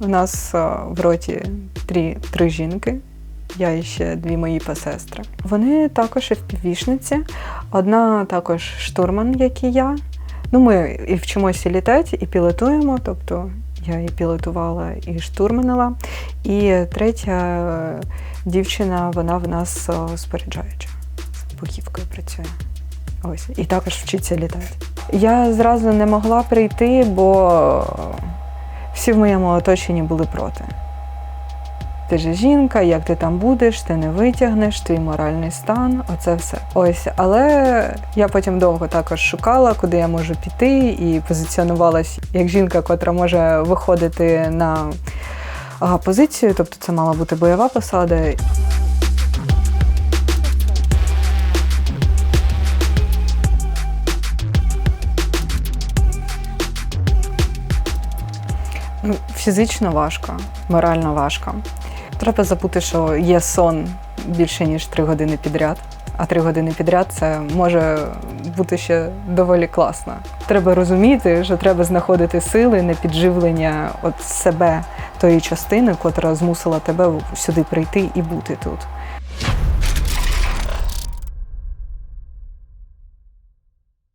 У нас е, в роті три, три жінки. Я і ще дві мої посестри. Вони також і впівішниці. Одна також штурман, як і я. Ну, ми і вчимося літати, і пілотуємо. Тобто я і пілотувала, і штурманила. І третя е, дівчина, вона в нас е, споряджаюча. З бухівкою працює. Ось, і також вчиться літати. Я зразу не могла прийти, бо всі в моєму оточенні були проти. Ти ж жінка, як ти там будеш, ти не витягнеш, твій моральний стан, оце все. Ось, але я потім довго також шукала, куди я можу піти, і позиціонувалась як жінка, котра може виходити на позицію, тобто це мала бути бойова посада. Ну, Фізично важко, морально важко. Треба забути, що є сон більше ніж три години підряд. А три години підряд це може бути ще доволі класно. Треба розуміти, що треба знаходити сили на підживлення от себе тої частини, котра змусила тебе сюди прийти і бути тут.